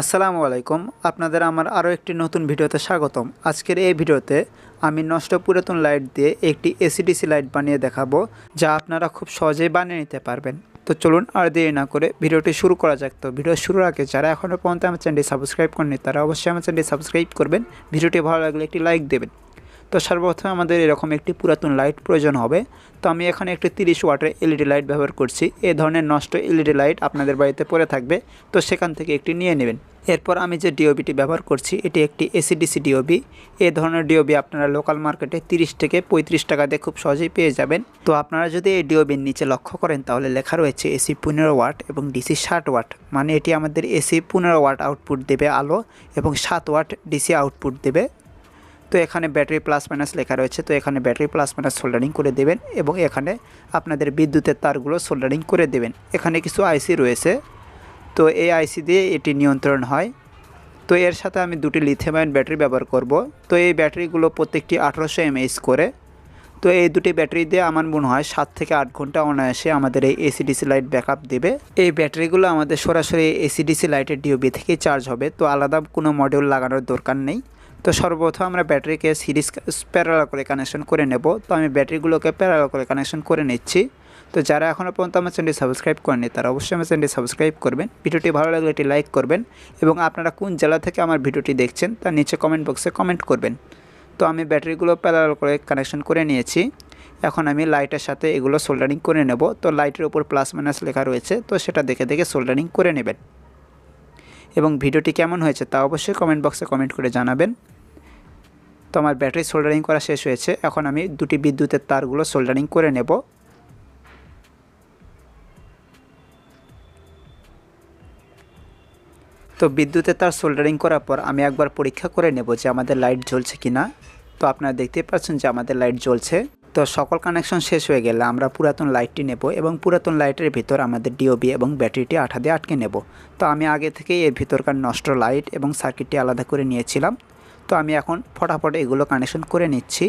আসসালামু আলাইকুম। আপনাদের আমার আরও একটি নতুন ভিডিওতে স্বাগতম। আজকের এই ভিডিওতে আমি নষ্ট পুরাতন লাইট দিয়ে একটি এসিডিসি লাইট বানিয়ে দেখাবো, যা আপনারা খুব সহজেই বানিয়ে নিতে পারবেন। তো চলুন আর দেরি না করে ভিডিওটি শুরু করা যাক। তো ভিডিও শুরুর আগে যারা এখনও পর্যন্ত আমার চ্যানেলটি সাবস্ক্রাইব করেনি তারা অবশ্যই আমার চ্যানেলটি সাবস্ক্রাইব করবেন। ভিডিওটি ভালো লাগলে একটি লাইক দেবেন। তো সর্বপ্রথমে আমাদের এরকম একটি পুরাতন লাইট প্রয়োজন হবে। তো আমি এখানে একটি তিরিশ ওয়াটের এলইডি লাইট ব্যবহার করছি। এ ধরনের নষ্ট এলইডি লাইট আপনাদের বাড়িতে পড়ে থাকবে। তো সেখান থেকে একটি নিয়ে নেবেন। এরপর আমি যে ডিওবিটি ব্যবহার করছি, এটি একটি এসিডিসি ডিওবি এ ধরনের ডিওবি আপনারা লোকাল মার্কেটে তিরিশ থেকে পঁয়ত্রিশ টাকা দিয়ে খুব সহজেই পেয়ে যাবেন। তো আপনারা যদি এই ডিওবির নিচে লক্ষ্য করেন, তাহলে লেখা রয়েছে এসি পনেরো ওয়াট এবং ডিসি ষাট ওয়াট। মানে এটি আমাদের এসি পনেরো ওয়াট আউটপুট দেবে আলো এবং সাত ওয়াট ডিসি আউটপুট দেবে। তো এখানে ব্যাটারি প্লাস মাইনাস লেখা রয়েছে, তো এখানে ব্যাটারি প্লাস মাইনাস সোল্ডারিং করে দেবেন এবং এখানে আপনাদের বিদ্যুতের তারগুলো সোল্ডারিং করে দেবেন। এখানে কিছু আইসি রয়েছে, তো এই আইসি দিয়ে এটি নিয়ন্ত্রণ হয়। তো এর সাথে আমি দুটি লিথিয়াম ব্যাটারি ব্যবহার করব, তো এই ব্যাটারিগুলো প্রত্যেকটি আঠারোশো এমএইচ করে। তো এই দুটি ব্যাটারি দিয়ে আমার মনে হয় সাত থেকে আট ঘণ্টা অনায়াসে আমাদের এই এসিডিসি লাইট ব্যাকআপ দেবে। এই ব্যাটারিগুলো আমাদের সরাসরি এসিডিসি লাইটের ডিওবি থেকেই চার্জ হবে, তো আলাদা কোনো মডিউল লাগানোর দরকার নেই। তো সর্বপ্রথম আমরা ব্যাটারিকে সিরিজ প্যারাল করে কানেকশন করে নেব। তো আমি ব্যাটারিগুলোকে প্যারাল করে কানেকশন করে নিচ্ছি। তো যারা এখনও পর্যন্ত আমার চ্যানেলটি সাবস্ক্রাইব করেনি তারা অবশ্যই আমার চ্যানেলটি সাবস্ক্রাইব করবেন। ভিডিওটি ভালো লাগলে এটি লাইক করবেন এবং আপনারা কোন জেলা থেকে আমার ভিডিওটি দেখছেন তার নিচে কমেন্ট বক্সে কমেন্ট করবেন। তো আমি ব্যাটারিগুলো প্যারাল করে কানেকশন করে নিয়েছি। এখন আমি লাইটের সাথে এগুলো সোল্ডারিং করে নেব। তো লাইটের উপর প্লাস মাইনাস লেখা রয়েছে, তো সেটা দেখে দেখে সোল্ডারিং করে নেবেন। এবং ভিডিওটি কেমন হয়েছে তা অবশ্যই কমেন্ট বক্সে কমেন্ট করে জানাবেন। তো আমার ব্যাটারি সোল্ডারিং করা শেষ হয়েছে। এখন আমি দুটি বিদ্যুতের তারগুলো সোল্ডারিং করে নেব। তো বিদ্যুতের তার সোল্ডারিং করার পর আমি একবার পরীক্ষা করে নেব যে আমাদের লাইট জ্বলছে কি না তো আপনারা দেখতেই পাচ্ছেন যে আমাদের লাইট জ্বলছে। তো সকল কানেকশন শেষ হয়ে গেলে আমরা পুরাতন লাইটটি নেব এবং পুরাতন লাইটের ভিতর আমাদের ডিওবি এবং ব্যাটারিটি আঠা দিয়ে আটকে নেব। তো আমি আগে থেকেই এর ভিতরকার নষ্ট লাইট এবং সার্কিটটি আলাদা করে নিয়েছিলাম। তো আমি এখন ফটাফট এগুলো কানেকশন করে নিচ্ছি।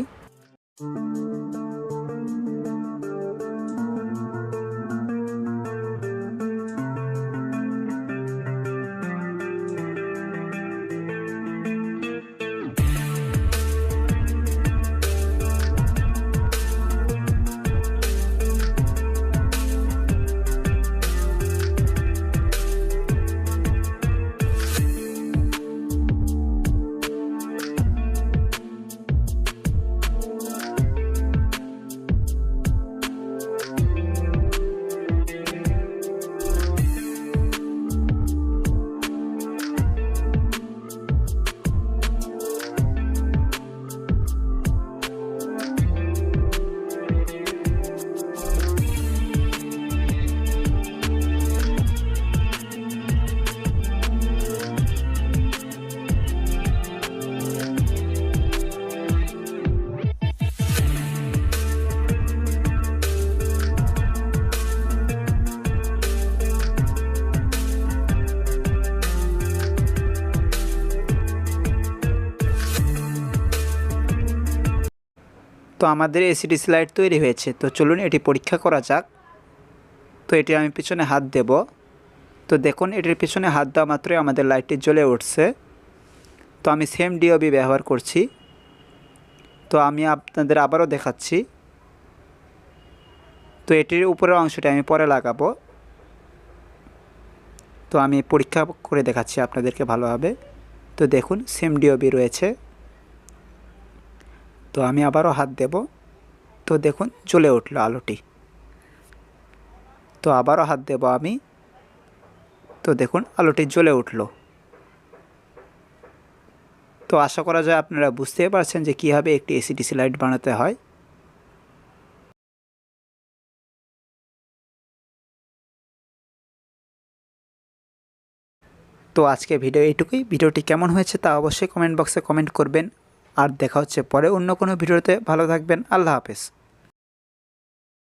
আমাদের এসিডিসি লাইট তৈরি হয়েছে। তো চলুন এটি পরীক্ষা করা যাক। তো এটি আমি পিছনে হাত দেব। তো দেখুন, এটির পিছনে হাত দেওয়া মাত্রই আমাদের লাইটটি জ্বলে উঠছে। তো আমি সেম ডিওবি ব্যবহার করছি। তো আমি আপনাদের আবারও দেখাচ্ছি। তো এটির উপরের অংশটি আমি পরে লাগাবো। তো আমি পরীক্ষা করে দেখাচ্ছি আপনাদেরকে ভালোভাবে। তো দেখুন সেম ডিওবি রয়েছে। তো আমি আবারও হাত দেব। তো দেখুন, জ্বলে উঠল আলোটি। তো আবারও হাত দেব আমি। তো দেখুন, আলোটি জ্বলে উঠল। তো আশা করা যায় আপনারা বুঝতেই পারছেন যে কীভাবে একটি এসিডিসি লাইট বানাতে হয়। তো আজকে ভিডিও এইটুকুই। ভিডিওটি কেমন হয়েছে তা অবশ্যই কমেন্ট বক্সে কমেন্ট করবেন। আর দেখা হচ্ছে পরে অন্য কোনো ভিডিওতে। ভালো থাকবেন আল্লাহ হাফেজ।